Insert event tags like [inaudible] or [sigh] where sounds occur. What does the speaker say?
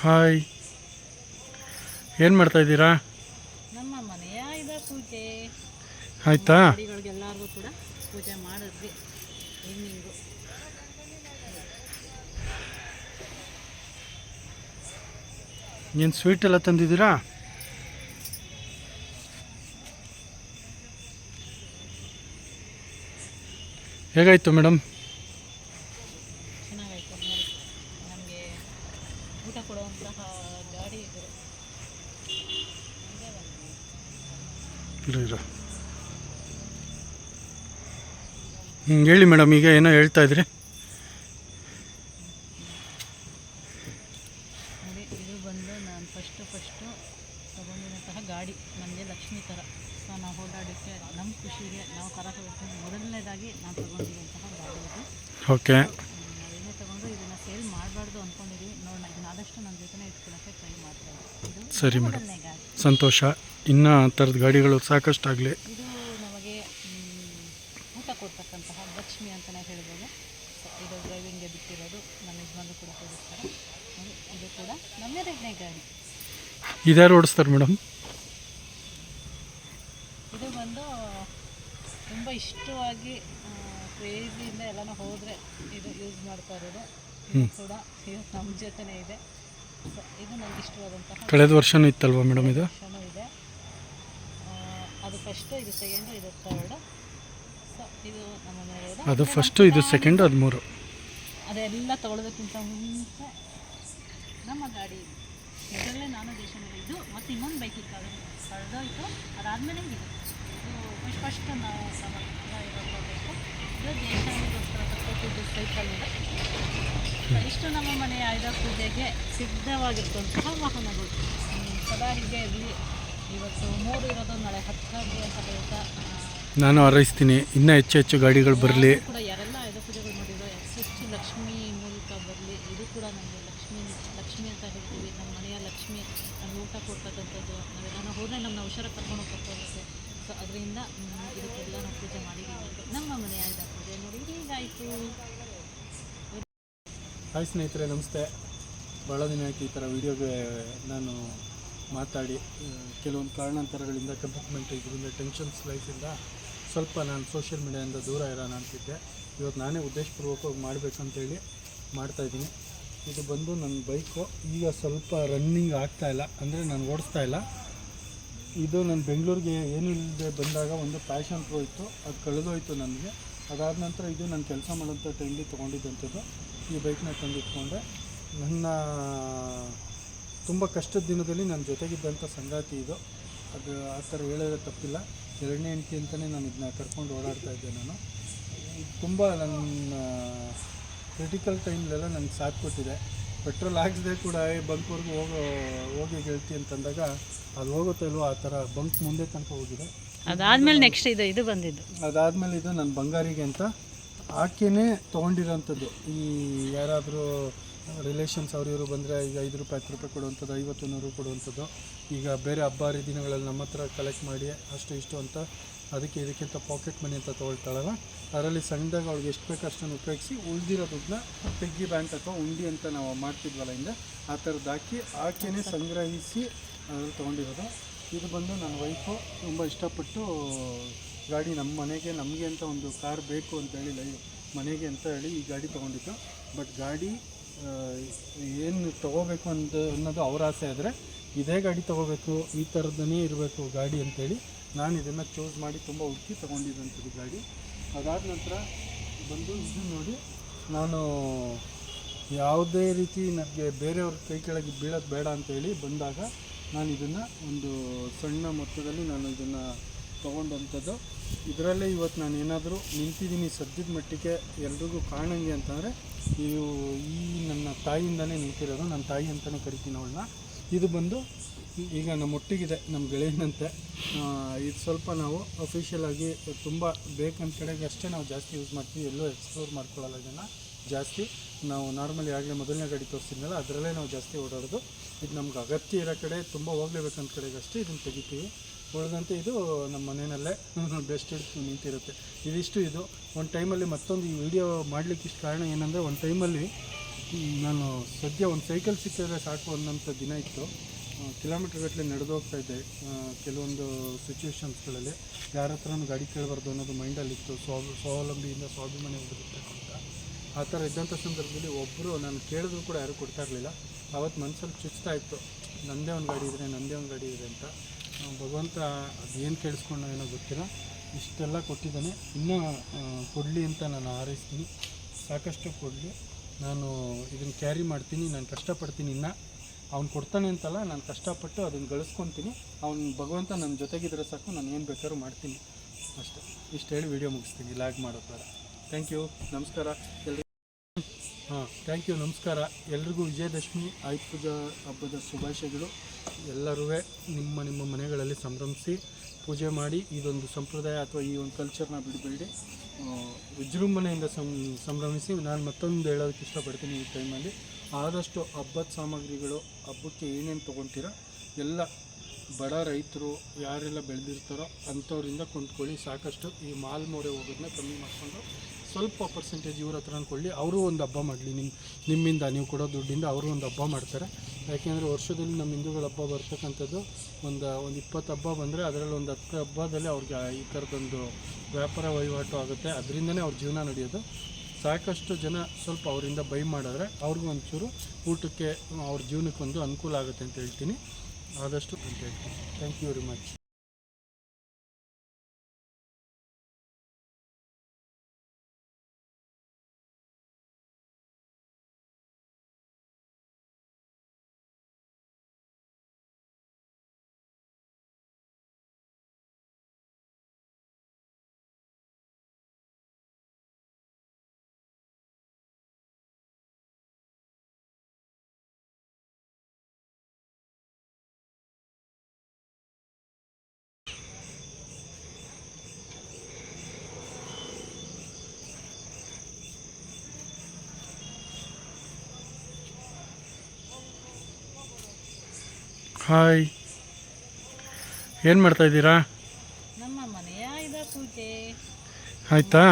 Hi. ಏನು ಮಾಡ್ತಾ ಇದ್ದೀರಾ? ನಮ್ಮ ಮನೆಯ ಇದ ಪೂಜೆ. ಆಯಿತಾ? ಗಾಡಿಗಳಿಗೆಲ್ಲರಿಗೂ ಕೂಡ ಪೂಜೆ ಮಾಡಿದ್ವಿ ಈವ್ನಿಂಗು ಏನು ಸ್ವೀಟ್ ಎಲ್ಲ ತಂದಿದ್ದೀರಾ? ಹೇಗಾಯಿತು ಮೇಡಮ್ ಚೆನ್ನಾಗಾಯ್ತು ನೋಡಿ ನಮಗೆ ಊಟ ಕೊಡುವಂತಹ ಗಾಡಿ ಇದು ಇದೇ ಬಂತು. ಇರು ಇರು ಹ್ಞೂ ಹೇಳಿ ಮೇಡಮ್ ಈಗ ಏನೋ ಹೇಳ್ತಾ ಇದ್ರಿ? ಇದು ಬಂದು ನಾನು ಫಸ್ಟು ಫಸ್ಟು ತಗೊಂಡಿರುವಂತಹ ಗಾಡಿ ನನಗೆ ಲಕ್ಷ್ಮಿ ಥರ ಸೊ ನಾವು ಓಡಾಡೋಕ್ಕೆ ನಮ್ಮ ಖುಷಿಗೆ ನಾವು ಕರಕಬೇಕು ಮೊದಲನೇದಾಗಿ ನಾನು ತಗೊಂಡಿರುವಂತಹ ಗಾಡಿ ಇದು. ಓಕೆ ನಾವೇನೇ ತಗೊಂಡು ಇದನ್ನು ಸೇಲ್ ಮಾಡಬಾರ್ದು ಅಂದ್ಕೊಂಡಿದ್ದೀವಿ ನೋಡೋಣ ಇದನ್ನ ಆದಷ್ಟು ನನ್ನ ಜೊತೆನೇ ಇಟ್ಕೊಳ್ಳೋಕ್ಕೆ ಟ್ರೈ ಮಾಡ್ತಾ ಇದ್ದೀವಿ ಇದು ಸರಿ ಮೇಡಮ್. ಸಂತೋಷ. ಇನ್ನೂ ಆ ಥರದ ಗಾಡಿಗಳು ಸಾಕಷ್ಟಾಗಲಿ ಊಟ ಲಕ್ಷ್ಮಿ ಅಂತಲೇ ಹೇಳ್ಬೋದು ಸೊ ಇದು ಡ್ರೈವಿಂಗ್ಗೆ ಬಿಟ್ಟಿರೋದು ನಮ್ಮ ಯಜಮಾನರು ಕೂಡ ನೋಡಿ, ಇದು ಕೂಡ ನಮ್ಮ ಎರಡನೇ ಗಾಡಿ. ಇದ್ಯಾರು ಓಡಿಸ್ತಾರೆ ಮೇಡಮ್ ಇದು ಬಂದು ತುಂಬ ಇಷ್ಟವಾಗಿ ಕ್ರೇಜಿಯಿಂದ ಎಲ್ಲನೂ ಹೋದರೆ ಇದು ಯೂಸ್ ಮಾಡ್ತಾ ಇರೋದು. ಇದು ಕೂಡ ಇವತ್ತು ನಮ್ಮ ಜೊತೆನೇ ಇದೆ. ಸೊ ಇದು ನನಗೆ ಇಷ್ಟವಾದಂತಹ ಕಳೆದ ವರ್ಷನೂ ಇತ್ತಲ್ವಾ ಮೇಡಮ್ ಇದು? ಇದೆ. ಅದು ಫಸ್ಟು ಇದು ಸೆಕೆಂಡು ಇದು ಥರ್ಡು ಸೊ ಇದು ನಮ್ಮ ಮನೆಯವರು ಅದು ಫಸ್ಟು ಇದು ಸೆಕೆಂಡು ಅದು ಮೂರು. ಅದೆಲ್ಲ ತಗೊಳ್ಳೋದಕ್ಕಿಂತ ಮುಂಚೆ ನಮ್ಮ ಗಾಡಿ ಇದರಲ್ಲೇ ನಾನು ದೇಶ ಮೇಲೆ ಇದು ಮತ್ತು ಇನ್ನೊಂದು ಬೈಕ್ ಇತ್ತು ಅದು ಕಳೆದೋಯ್ತು. ಅದಾದಮೇಲೆ ಇದು ಇದು ಫಸ್ಟ್ ಫಸ್ಟ್ ನಾವು ಬೇಕು ಇದು ದೇಶಗೋಸ್ಕರ ತಗೊಟ್ಟಿದ್ದು ಸೈಕಲ್ ಇದೆ. ಸೊ ಇಷ್ಟು ನಮ್ಮ ಮನೆಯ ಆಯುಧ ಪೂಜೆಗೆ ಸಿದ್ಧವಾಗಿರ್ತಂತಹ ವಾಹನಗಳು. ಸದಾ ಹೀಗೆ ಇರಲಿ. ಇವತ್ತು ಮೂರು ಇರೋದು ನಾಳೆ ಹತ್ತಾಗಿ ಆ, ನಾನು ಹಾರೈಸ್ತೀನಿ. ಇನ್ನೂ ಹೆಚ್ಚು ಹೆಚ್ಚು ಗಾಡಿಗಳು ಬರಲಿ. ಅದರಿಂದ ಇದಕ್ಕೆಲ್ಲ ನಾವು ಪೂಜೆ ಮಾಡಿದ್ದೀವಿ ನಮ್ಮ ಮನೆಯ ಪೂಜೆ. ನೋಡಿ ಹೀಗಾಯಿತು ಹಾಯ್ ಸ್ನೇಹಿತರೆ ನಮಸ್ತೆ. ಭಾಳ ದಿನ ಆಯ್ತು ಈ ಥರ ವೀಡಿಯೋಗೆ ನಾನು ಮಾತಾಡಿ ಕೆಲವೊಂದು ಕಾರಣಾಂತರಗಳಿಂದ ಕಮಿಟ್ಮೆಂಟ್ ಇದರಿಂದ ಟೆನ್ಷನ್ಸ್ ಲೈಫಿಂದ ಸ್ವಲ್ಪ ನಾನು ಸೋಷಿಯಲ್ ಮೀಡಿಯಾದಿಂದ ದೂರ ಇರೋಣ ಅಂತಿದ್ದೆ. ಇವತ್ತು ನಾನೇ ಉದ್ದೇಶಪೂರ್ವಕವಾಗಿ ಮಾಡಬೇಕಂತೇಳಿ ಮಾಡ್ತಾಯಿದ್ದೀನಿ ಇದು ಬಂದು ನನ್ನ ಬೈಕು. ಈಗ ಸ್ವಲ್ಪ ರನ್ನಿಂಗ್ ಆಗ್ತಾಯಿಲ್ಲ ಅಂದರೆ ನಾನು ಓಡಿಸ್ತಾ ಇಲ್ಲ. ಇದು ನಾನು ಬೆಂಗಳೂರಿಗೆ ಏನು ಇಲ್ಲದೆ ಬಂದಾಗ ಒಂದು ಪ್ಯಾಷನ್ ಪ್ರೋ ಇತ್ತು. ಅದು ಕಳೆದೋಯ್ತು ನನಗೆ. ಅದಾದ ನಂತರ ಇದು ನಾನು ಕೆಲಸ ಮಾಡೋಂಥ ಟೈಮ್ಲಿ ತೊಗೊಂಡಿದ್ದಂಥದ್ದು. ಈ ಬೈಕ್ನ ತಂದಿಟ್ಕೊಂಡೆ. ನನ್ನ ತುಂಬ ಕಷ್ಟದ ದಿನದಲ್ಲಿ ನನ್ನ ಜೊತೆಗಿದ್ದಂಥ ಸಂಗಾತಿ ಇದು. ಅದು ಆ ಥರ ಹೇಳೋದ್ರೆ ತಪ್ಪಿಲ್ಲ. ಎರಡನೇ ಹೆಂಡತಿ ಅಂತಲೇ ನಾನು ಇದನ್ನ ಕರ್ಕೊಂಡು ಓಡಾಡ್ತಾ ಇದ್ದೆ ನಾನು. ತುಂಬ ನನ್ನ ಕ್ರಿಟಿಕಲ್ ಟೈಮ್ಲೆಲ್ಲ ನನಗೆ ಸಾಥ್ ಕೊಟ್ಟಿದೆ. ಪೆಟ್ರೋಲ್ ಹಾಕ್ಸದೆ ಕೂಡ ಬಂಕ್ವರೆಗೂ ಹೋಗೋ ಹೋಗಿ ಗೆಳ್ತಿ ಅಂತಂದಾಗ ಅದು ಹೋಗುತ್ತೋ ಇಲ್ವೋ ಆ ಥರ ಬಂಕ್ ಮುಂದೆ ತನಕ ಹೋಗಿದೆ. ಅದಾದಮೇಲೆ ನೆಕ್ಸ್ಟ್ ಇದು ಇದು ಬಂದಿದ್ದು. ಅದಾದ್ಮೇಲೆ ಇದು ನನ್ನ ಬಂಗಾರಿಗೆ ಅಂತ ಆಕೆನೇ ತೊಗೊಂಡಿರೋಂಥದ್ದು. ಈ ಯಾರಾದರೂ ರಿಲೇಷನ್ಸ್ ಅವ್ರು ಇವರು ಬಂದರೆ ಈಗ ಐದು ರೂಪಾಯಿ, ಹತ್ತು ರೂಪಾಯಿ ಕೊಡುವಂಥದ್ದು, ಐವತ್ತು, ನೂರು ಕೊಡುವಂಥದ್ದು. ಈಗ ಬೇರೆ ಹಬ್ಬ ಹರಿದಿನಗಳಲ್ಲಿ ನಮ್ಮ ಹತ್ರ ಕಲೆಕ್ಟ್ ಮಾಡಿ, ಅಷ್ಟು ಇಷ್ಟು ಅಂತ ಅದಕ್ಕೆ ಇದಕ್ಕಿಂತ ಪಾಕೆಟ್ ಮನಿ ಅಂತ ತೊಗೊಳ್ತಾಳಲ್ಲ, ಅದರಲ್ಲಿ ಸಣ್ಣದಾಗ ಅವ್ಳಿಗೆ ಎಷ್ಟು ಬೇಕು ಅಷ್ಟನ್ನು ಉಪಯೋಗಿಸಿ ಉಳಿದಿರೋ ದುಡ್ಡನ್ನ ಪಿಗ್ಗಿ ಬ್ಯಾಂಕ್ ಅಥವಾ ಉಂಡಿ ಅಂತ ನಾವು ಮಾಡ್ತಿದ್ವಲ್ಲ ಹಿಂದೆ, ಆ ಥರದ್ದು ಹಾಕಿ ಆಕೆನೇ ಸಂಗ್ರಹಿಸಿ ಅದ್ರಲ್ಲಿ ತೊಗೊಂಡಿರೋದು. ಇದು ಬಂದು ನನ್ನ ವೈಫು ತುಂಬ ಇಷ್ಟಪಟ್ಟು ಗಾಡಿ ನಮ್ಮ ಮನೆಗೆ, ನಮಗೆ ಅಂತ ಒಂದು ಕಾರ್ ಬೇಕು ಅಂತೇಳಿ ಲೈ ಮನೆಗೆ ಅಂತ ಹೇಳಿ ಈ ಗಾಡಿ ತೊಗೊಂಡಿದ್ದು. ಬಟ್ ಗಾಡಿ ಏನು ತೊಗೋಬೇಕು ಅಂತ ಅನ್ನೋದು ಅವ್ರ ಆಸೆ ಆದರೆ ಇದೇ ಗಾಡಿ ತೊಗೋಬೇಕು, ಈ ಥರದ್ದನೇ ಇರಬೇಕು ಗಾಡಿ ಅಂತೇಳಿ ನಾನು ಇದನ್ನು ಚೂಸ್ ಮಾಡಿ ತುಂಬ ಹುಡುಕಿ ತೊಗೊಂಡಿದ್ದಂಥದ್ದು ಗಾಡಿ. ಅದಾದ ನಂತರ ಬಂದು ಇದು ನೋಡಿ ನಾನು ಯಾವುದೇ ರೀತಿ ನನಗೆ ಬೇರೆಯವ್ರ ಕೈ ಕೆಳಗೆ ಬೀಳೋದು ಬೇಡ ಅಂತೇಳಿ ಬಂದಾಗ ನಾನು ಇದನ್ನು ಒಂದು ಸಣ್ಣ ಮೊತ್ತದಲ್ಲಿ ನಾನು ಇದನ್ನು ತೊಗೊಂಡಂಥದ್ದು. ಇದರಲ್ಲೇ ಇವತ್ತು ನಾನು ಏನಾದರೂ ನಿಂತಿದ್ದೀನಿ ಸದ್ಯದ ಮಟ್ಟಿಗೆ ಎಲ್ರಿಗೂ ಕಾಣಂಗೆ ಅಂತಂದರೆ ಇವು ಈ ನನ್ನ ತಾಯಿಯಿಂದನೇ ನಿಂತಿರೋದು, ನನ್ನ ತಾಯಿ ಅಂತಲೇ ಕರಿತೀನಿ ಅವಳನ್ನ. ಇದು ಬಂದು ಈಗ ನಮ್ಮ ಒಟ್ಟಿಗಿದೆ, ನಮ್ಮ ಗೆಳೆಯನಂತೆ. ಇದು ಸ್ವಲ್ಪ ನಾವು ಅಫಿಷಿಯಲ್ ಆಗಿ ತುಂಬ ಬೇಕಂತ ಕಡೆಗೆ ಅಷ್ಟೇ ನಾವು ಜಾಸ್ತಿ ಯೂಸ್ ಮಾಡ್ತೀವಿ, ಎಲ್ಲೂ ಎಕ್ಸ್ಪ್ಲೋರ್ ಮಾಡ್ಕೊಳ್ಳಲ್ಲ ಇದನ್ನು. ಜಾಸ್ತಿ ನಾವು ನಾರ್ಮಲಿ ಆಗಲೇ ಮೊದಲನೇ ಗಾಡಿ ತೋರಿಸಿದ್ನಲ್ಲ, ಅದರಲ್ಲೇ ನಾವು ಜಾಸ್ತಿ ಓಡಾಡೋದು. ಇದು ನಮ್ಗೆ ಅಗತ್ಯ ಇರೋ ಕಡೆ, ತುಂಬ ಹೋಗ್ಲೇಬೇಕಂತ ಕಡೆಗೆ ಅಷ್ಟೇ ಇದನ್ನು ತೆಗಿತೀವಿ. ಉಳಿದಂತೆ ಇದು ನಮ್ಮ ಮನೆಯಲ್ಲೇ [laughs] ಬೆಸ್ಟ್ ನಿಂತಿರುತ್ತೆ. ಇದಿಷ್ಟು ಇದು. ಒಂದು ಟೈಮಲ್ಲಿ ಮತ್ತೊಂದು ಈ ವಿಡಿಯೋ ಮಾಡಲಿಕ್ಕೆ ಇಷ್ಟು ಕಾರಣ ಏನಂದರೆ, ಒಂದು ಟೈಮಲ್ಲಿ ನಾನು ಸದ್ಯ ಒಂದು ಸೈಕಲ್ ಸಿಕ್ಕಿದ್ರೆ ಸಾಕು ಅನ್ನೋಂಥ ದಿನ ಇತ್ತು. ಕಿಲೋಮೀಟ್ರ್ ಗಟ್ಟಲೆ ನಡೆದು ಹೋಗ್ತಾ ಇದ್ದೆ. ಕೆಲವೊಂದು ಸಿಚುವೇಷನ್ಸ್ಗಳಲ್ಲಿ ಯಾರ ಹತ್ರನೂ ಗಾಡಿ ಕೇಳಬಾರ್ದು ಅನ್ನೋದು ಮೈಂಡಲ್ಲಿತ್ತು ಸ್ವಾವ, ಸ್ವಾವಲಂಬಿಯಿಂದ ಸ್ವಾಭಿಮಾನಿ ಹೋಗಿರ್ಬೇಕು ಅಂತ. ಆ ಥರ ಇದ್ದಂಥ ಸಂದರ್ಭದಲ್ಲಿ ಒಬ್ಬರು ನಾನು ಕೇಳಿದ್ರು ಕೂಡ ಯಾರೂ ಕೊಡ್ತಾ ಇರಲಿಲ್ಲ. ಆವತ್ತು ಮನಸ್ಸಲ್ಲಿ ಚುಚ್ತಾ ಇತ್ತು. ನನ್ನದೇ ಒಂದು ಗಾಡಿ ಇದ್ರೆ ನನ್ನದೇ ಒಂದು ಗಾಡಿ ಇದೆ ಅಂತ. ಭಗವಂತ ಅದೇನು ಕೇಳಿಸ್ಕೊಂಡು ಏನೋ ಗೊತ್ತಿಲ್ಲ. ಇಷ್ಟೆಲ್ಲ ಕೊಟ್ಟಿದ್ದಾನೆ. ಇನ್ನೂ ಕೊಡಲಿ ಅಂತ ನಾನು ಹಾರೈಸ್ತೀನಿ. ಸಾಕಷ್ಟು ಕೊಡಲಿ. ನಾನು ಇದನ್ನು ಕ್ಯಾರಿ ಮಾಡ್ತೀನಿ. ನಾನು ಕಷ್ಟಪಡ್ತೀನಿ ಇನ್ನು. ಅವ್ನು ಕೊಡ್ತಾನೆ ಅಂತಲ್ಲ, ನಾನು ಕಷ್ಟಪಟ್ಟು ಅದನ್ನು ಗಳಿಸ್ಕೊತೀನಿ. ಅವ್ನು ಭಗವಂತ ನನ್ನ ಜೊತೆಗಿದ್ರೆ ಸಾಕು, ನಾನು ಏನು ಬೇಕಾದ್ರೂ ಮಾಡ್ತೀನಿ. ಅಷ್ಟೇ. ಇಷ್ಟು ಹೇಳಿ ವಿಡಿಯೋ ಮುಗಿಸ್ತೀನಿ. ಲ್ಯಾಗ್ ಮಾಡೋ ಥರ ಥ್ಯಾಂಕ್ ಯು ನಮಸ್ಕಾರ. ಎಲ್ರಿಗೂ ಹಾಂ ಥ್ಯಾಂಕ್ ಯು ನಮಸ್ಕಾರ. ಎಲ್ರಿಗೂ ವಿಜಯದಶಮಿ, ಆಯುಧ ಪೂಜಾ ಹಬ್ಬದ ಶುಭಾಶಯಗಳು. ಎಲ್ಲರೂ ನಿಮ್ಮ ನಿಮ್ಮ ಮನೆಗಳಲ್ಲಿ ಸಂಭ್ರಮಿಸಿ ಪೂಜೆ ಮಾಡಿ ಇದೊಂದು ಸಂಪ್ರದಾಯ ಅಥವಾ ಈ ಒಂದು ಕಲ್ಚರ್ನ ಬಿಡಬೇಡಿ. ವಿಜೃಂಭಣೆಯಿಂದ ಸಂ, ಸಂಭ್ರಮಿಸಿ ನಾನು ಮತ್ತೊಂದು ಹೇಳೋದಕ್ಕೆ ಇಷ್ಟಪಡ್ತೀನಿ ಈ ಟೈಮಲ್ಲಿ ಆದಷ್ಟು ಹಬ್ಬದ ಸಾಮಗ್ರಿಗಳು, ಹಬ್ಬಕ್ಕೆ ಏನೇನು ತೊಗೊತೀರೋ, ಎಲ್ಲ ಬಡ ರೈತರು ಯಾರೆಲ್ಲ ಬೆಳೆದಿರ್ತಾರೋ ಅಂಥವರಿಂದ ಕೊಂಡ್ಕೊಳ್ಳಿ. ಸಾಕಷ್ಟು ಈ ಮಾಲ್ ಮೋರೆ ಹೋಗೋದನ್ನ ಕಮ್ಮಿ ಮಾಡಿಕೊಂಡು ಸ್ವಲ್ಪ ಪರ್ಸೆಂಟೇಜ್ ಇವ್ರ ಹತ್ರ ಕೊಳ್ಳಿ ಅವರು ಒಂದು ಹಬ್ಬ ಮಾಡಲಿ. ನಿಮ್ಮ ನಿಮ್ಮಿಂದ ನೀವು ಕೊಡೋ ದುಡ್ಡಿಂದ ಅವರು ಒಂದು ಹಬ್ಬ ಮಾಡ್ತಾರೆ. ಯಾಕೆಂದರೆ ವರ್ಷದಲ್ಲಿ ನಮ್ಮ ಹಿಂದೂಗಳ ಹಬ್ಬ ಬರ್ತಕ್ಕಂಥದ್ದು ಒಂದು ಒಂದು ಇಪ್ಪತ್ತು ಹಬ್ಬ ಬಂದರೆ ಅದರಲ್ಲಿ ಒಂದು ಹತ್ತು ಹಬ್ಬದಲ್ಲಿ ಅವ್ರಿಗೆ ಈ ಥರದೊಂದು ವ್ಯಾಪಾರ ವಹಿವಾಟು ಆಗುತ್ತೆ. ಅದರಿಂದನೇ ಅವ್ರ ಜೀವನ ನಡೆಯೋದು. ಸಾಕಷ್ಟು ಜನ ಸ್ವಲ್ಪ ಅವರಿಂದ ಬೈ ಮಾಡಿದ್ರೆ ಅವ್ರಿಗೂ ಒಂಚೂರು ಊಟಕ್ಕೆ ಅವ್ರ ಜೀವನಕ್ಕೆ ಒಂದು ಅನುಕೂಲ ಆಗುತ್ತೆ ಅಂತ ಹೇಳ್ತೀನಿ. ಆದಷ್ಟು ಅಂತ ಹೇಳ್ತೀನಿ. Thank you very much hi. ಏನು ಮಾಡ್ತಾ ಇದ್ದೀರಾ? ನಮ್ಮ ಮನೆಯ ಇದ ಪೂಜೆ. ಆಯಿತಾ?